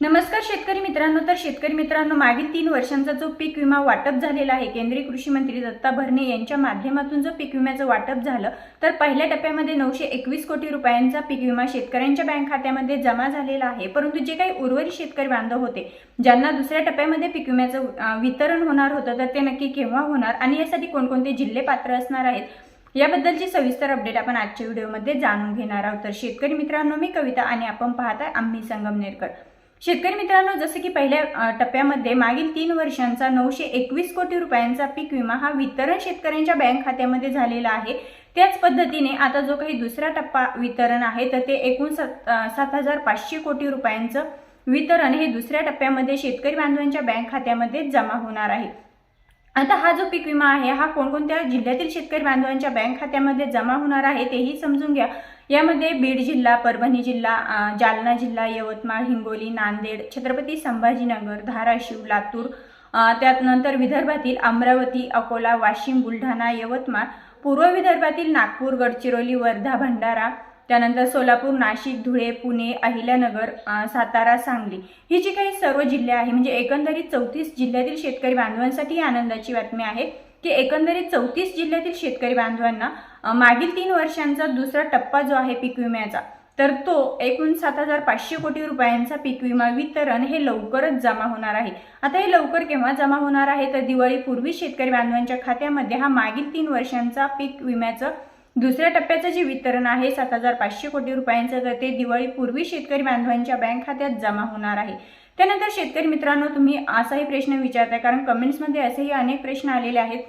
नमस्कार शेतकरी मित्रांनो. तर शेतकरी मित्रांनो मागील तीन वर्षांचा जो पीक विमा वाटप झालेला आहे केंद्रीय कृषी मंत्री दत्ता भरणे यांच्या माध्यमातून जो पीक विम्याचं वाटप झालं तर पहिल्या टप्प्यामध्ये नऊशे एकवीस कोटी रुपयांचा पीक विमा शेतकऱ्यांच्या बँक खात्यामध्ये जमा झालेला आहे. परंतु जे काही उर्वरित शेतकरी बांधव होते ज्यांना दुसऱ्या टप्प्यामध्ये पीक विम्याचं वितरण होणार होतं तर ते नक्की केव्हा होणार आणि यासाठी कोणकोणते जिल्हे पात्र असणार आहेत याबद्दलची सविस्तर अपडेट आपण आजच्या व्हिडिओमध्ये जाणून घेणार आहोत. तर शेतकरी मित्रांनो मी कविता आणि आपण पाहताय आम्ही संगमनेरकर. शेतकरी मित्रांनो जसं की पहिल्या टप्प्यामध्ये मागील तीन वर्षांचा नऊशे एकवीस कोटी रुपयांचा पीक विमा हा वितरण शेतकऱ्यांच्या बँक खात्यामध्ये झालेला आहे. त्याच पद्धतीने आता जो काही दुसरा टप्पा वितरण आहे तर ते एकूण सात सात हजार पाचशे कोटी रुपयांचं वितरण हे दुसऱ्या टप्प्यामध्ये शेतकरी बांधवांच्या बँक खात्यामध्ये जमा होणार आहे. आता हा जो पीक विमा आहे हा कोणकोणत्या जिल्ह्यातील शेतकरी बांधवांच्या बँक खात्यामध्ये जमा होणार आहे तेही समजून घ्या. यामध्ये बीड जिल्हा परभणी जिल्हा जालना जिल्हा यवतमाळ हिंगोली नांदेड छत्रपती संभाजीनगर धाराशिव लातूर त्यानंतर विदर्भातील अमरावती अकोला वाशिम बुलढाणा यवतमाळ पूर्व विदर्भातील नागपूर गडचिरोली वर्धा भंडारा त्यानंतर सोलापूर नाशिक धुळे पुणे अहिल्यानगर सातारा सांगली. ही जी काही सर्व जिल्हे आहे म्हणजे एकंदरीत चौतीस जिल्ह्यातील शेतकरी बांधवांसाठी ही आनंदाची बातमी आहे की एकंदरीत चौतीस जिल्ह्यातील शेतकरी बांधवांना मागील तीन वर्षांचा दुसरा टप्पा जो आहे पीक विम्याचा तर तो एकूण सात हजार पाचशे कोटी रुपयांचा पीक विमा वितरण हे लवकरच जमा होणार आहे. आता हे लवकर केव्हा जमा होणार आहे? तर दिवाळीपूर्वी शेतकरी बांधवांच्या खात्यामध्ये हा मागील तीन वर्षांचा पीक विम्याचं दुसऱ्या टप्प्याचं जे वितरण आहे सात हजार पाचशे कोटी रुपयांचं तर ते दिवाळीपूर्वी शेतकरी बांधवांच्या बँक खात्यात जमा होणार आहे. त्यानंतर शेतकरी मित्रांनो तुम्ही असाही प्रश्न विचारताय कारण कमेंट्समध्ये असेही अनेक प्रश्न आलेले आहेत.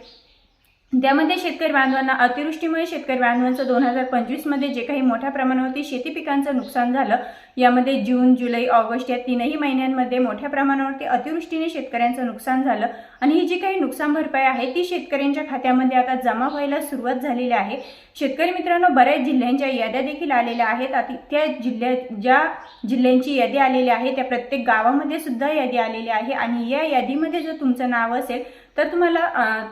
त्यामध्ये शेतकरी बांधवांना अतिवृष्टीमुळे शेतकरी बांधवांचं दोन हजार पंचवीसमध्ये जे काही मोठ्या प्रमाणावरती शेती पिकांचं नुकसान झालं यामध्ये जून जुलै ऑगस्ट या तीनही महिन्यांमध्ये मोठ्या प्रमाणावरती अतिवृष्टीने शेतकऱ्यांचं नुकसान झालं. आणि ही जी काही नुकसान भरपाई आहे ती शेतकऱ्यांच्या खात्यामध्ये आता जमा व्हायला सुरुवात झालेली आहे. शेतकरी मित्रांनो बऱ्याच जिल्ह्यांच्या याद्या देखील आलेल्या आहेत. त्या जिल्ह्यात ज्या जिल्ह्यांची यादी आलेली आहे त्या प्रत्येक गावामध्ये सुद्धा यादी आलेली आहे. आणि या यादीमध्ये जर तुमचं नाव असेल तर तुम्हाला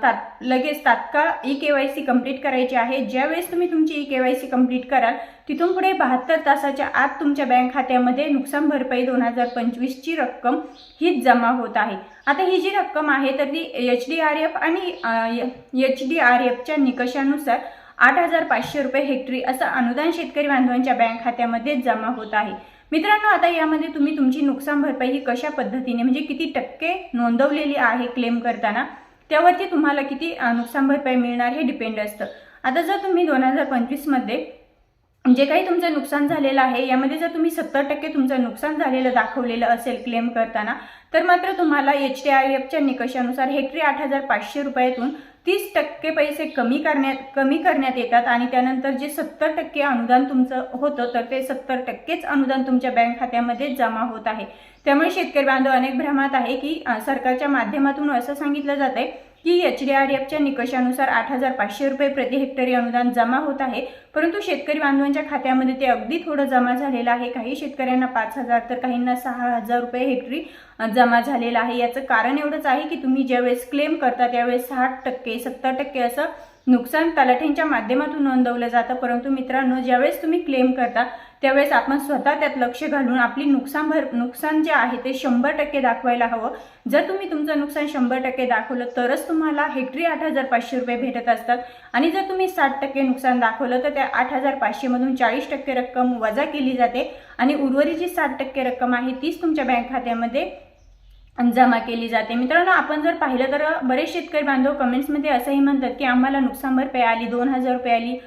तात लगेच तात्काळ E K Y C complete करायची आहे. ज्यावेळेस तुम्ही तुमची E K Y C complete कराल तिथून पुढे बहात्तर तासाच्या आत तुमच्या बँक खात्यामध्ये नुकसान भरपाई दोन हजार पंचवीसची रक्कम ही जमा होत आहे. आता ही जी रक्कम आहे तर ती एच डी आर एफ आणि एच डी आर एफच्या निकषानुसार आठ हजार पाचशे रुपये हेक्टरी असं अनुदान शेतकरी बांधवांच्या बँक खात्यामध्ये जमा होत आहे. मित्रांनो आता यामध्ये तुम्ही तुमची नुकसान भरपाई ही कशा पद्धतीने म्हणजे किती टक्के नोंदवलेली आहे क्लेम करताना त्यावरती तुम्हाला किती नुकसान भरपाई मिळणार हे डिपेंड असतं. आता जर तुम्ही दोन हजार पंचवीसमध्ये जे काही तुमचं नुकसान झालेलं आहे यामध्ये जर तुम्ही सत्तर टक्के तुमचं नुकसान झालेलं दाखवलेलं असेल क्लेम करताना तर मात्र तुम्हाला एच टी आय एफच्या निकषानुसार हेक्टरी आठ हजार पाचशे रुपयातून तीस टक्के पैसे कमी करण्यात कमी करण्यात येतात आणि त्यानंतर जे सत्तर टक्के अनुदान तुमचं होतं तर ते सत्तर टक्केच अनुदान तुमच्या बँक खात्यामध्ये जमा होत आहे. त्यामुळे शेतकरी बांधव अनेक भ्रमात आहे की सरकारच्या माध्यमातून असं सांगितलं जात आहे की एच डी आर एफच्या निकषानुसार आठ हजार पाचशे रुपये प्रति हेक्टरी अनुदान जमा होत आहे. परंतु शेतकरी बांधवांच्या खात्यामध्ये ते अगदी थोडं जमा झालेलं आहे. काही शेतकऱ्यांना पाच हजार तर काहींना सहा हजार रुपये हेक्टरी जमा झालेलं आहे. याचं कारण एवढंच आहे की तुम्ही ज्यावेळेस क्लेम करता त्यावेळेस साठ टक्के सत्तर टक्के असं नुकसान तलाठ्यांच्या माध्यमातून नोंदवलं जातं. परंतु मित्रांनो ज्यावेळेस तुम्ही क्लेम करता त्यावेळेस आपण स्वतः त्यात लक्ष घालून आपली नुकसान भर नुकसान जे आहे ते शंभर टक्के दाखवायला हवं. जर तुम्ही तुमचं नुकसान शंभर टक्के दाखवलं तरच तुम्हाला हेक्टरी आठ हजार पाचशे रुपये भेटत असतात. आणि जर तुम्ही साठ टक्के नुकसान दाखवलं तर त्या आठ हजार पाचशेमधून चाळीस टक्के रक्कम वजा केली जाते. आणि उर्वरित जी साठ टक्के रक्कम आहे तीच तुमच्या बँक खात्यामध्ये जमा केली जाते. मित्रांनो आपण जर पाहिलं तर बरेच शेतकरी बांधव कमेंट्समध्ये असंही म्हणतात की आम्हाला नुकसान भरपाई आली दोन हजार रुपये आली.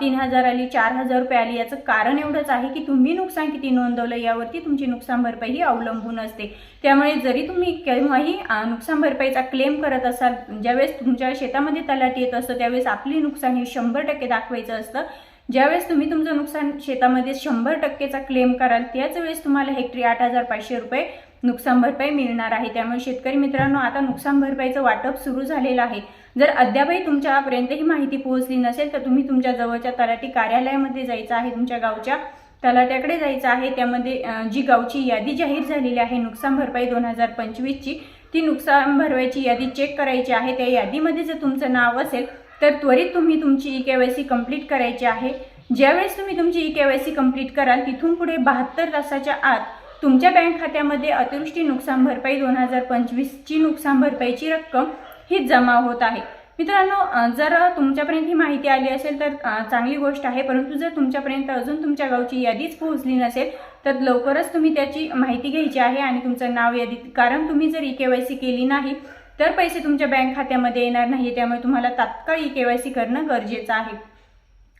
तीन हजार आली चार हजार रुपये आली याचं कारण एवढंच आहे की तुम्ही नुकसान किती नोंदवलं यावरती तुमची नुकसान भरपाई ही अवलंबून असते. त्यामुळे जरी तुम्ही केव्हाही नुकसान भरपाईचा क्लेम करत असाल ज्यावेळेस तुमच्या शेतामध्ये तलाट येत असतं त्यावेळेस आपली नुकसान हे शंभर टक्के दाखवायचं असतं. ज्यावेळेस तुम्ही तुमचं नुकसान शेतामध्ये शंभर टक्केचा क्लेम कराल त्याच वेळेस तुम्हाला हेक्टरी आठ हजार पाचशे रुपये नुकसान भरपाई मिळणार आहे. त्यामुळे शेतकरी मित्रांनो आता नुकसान भरपाईचं वाटप सुरू झालेलं आहे. जर अद्यापही तुमच्यापर्यंत ही माहिती पोहोचली नसेल तर तुम्ही तुमच्या जवळच्या तलाठी कार्यालयामध्ये जायचं आहे. तुमच्या गावच्या तलाट्याकडे जायचं आहे. त्यामध्ये जी गावची यादी जाहीर झालेली आहे नुकसान भरपाई दोन हजार पंचवीसची ती नुकसान भरपाईची यादी चेक करायची आहे. त्या यादीमध्ये जर तुमचं नाव असेल तर त्वरित तुम्ही तुमची E K Y C complete करायची आहे. ज्यावेळेस तुम्ही तुमची E K Y C complete कराल तिथून पुढे बहात्तर तासाच्या आत तुमच्या बँक खात्यामध्ये अतिवृष्टी नुकसान भरपाई दोन हजार पंचवीसची नुकसान भरपाईची रक्कम ही जमा होत आहे. मित्रांनो जर तुमच्यापर्यंत ही माहिती आली असेल तर चांगली गोष्ट आहे. परंतु जर तुमच्यापर्यंत अजून तुमच्या गावची यादीच पोहोचली नसेल तर लवकरच तुम्ही त्याची माहिती घ्यायची आहे आणि तुमचं नाव यादीत कारण तुम्ही जर ई के वाय सी केली नाही तर पैसे तुमच्या बँक खात्यामध्ये येणार नाही त्यामुळे तुम्हाला तात्काळ ई के वाय सी करणं गरजेचं आहे.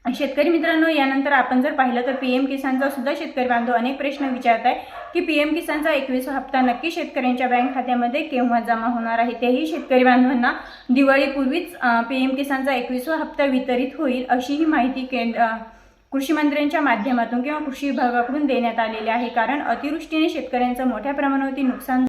शेतकरी मित्रांनो यानंतर आपण जर पाहिलं तर पी एम किसानचा सुद्धा शेतकरी बांधव अनेक प्रश्न विचारत आहे की पी एम किसानचा एकवीस हप्ता नक्की शेतकऱ्यांच्या बँक खात्यामध्ये केव्हा जमा होणार आहे? तेही शेतकरी बांधवांना दिवाळीपूर्वीच पी एम किसानचा एकवीसवा हप्ता वितरित होईल अशी ही माहिती केंद्र कृषीमंत्र्यांच्या कृषी मंत्र्यांच्या माध्यमातून किंवा कृषी विभागाकडून देण्यात आलेली आहे. कारण अतिवृष्टीने शेतकऱ्यांचं मोठ्या प्रमाणावरती नुकसान